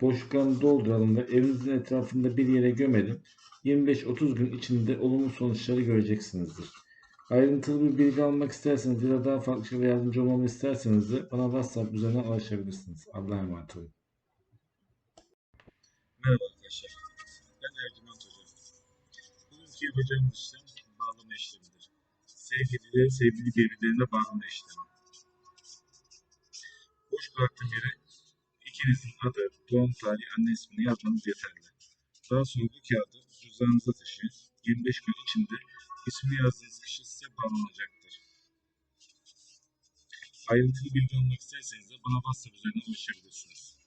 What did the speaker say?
Boşluklarını dolduralım ve evinizin etrafında bir yere gömelim. 25-30 gün içinde olumlu sonuçları göreceksinizdir. Ayrıntılı bir bilgi almak isterseniz ya da daha farklı şeyler yardımcı olmamı isterseniz de bana WhatsApp üzerinden ulaşabilirsiniz. Allah'a emanet olun. Merhaba arkadaşlar. Ben Ercüment Hoca. Bugünkü yapacağımız işlem bağlama işlemidir. Sevgilileri sevgili birbirlerine bağlama işlemi. Boş bıraktığım yere ikinizin adı, doğum tarihi, anne ismini yazmanız yeterli. Daha sonra bu kağıdı cüzdanınıza taşıyın. 25 gün içinde ismini yazdığınız kişi size bağlanacaktır. Ayrıntılı bilgi almak isterseniz de bana WhatsApp üzerinden ulaşabilirsiniz.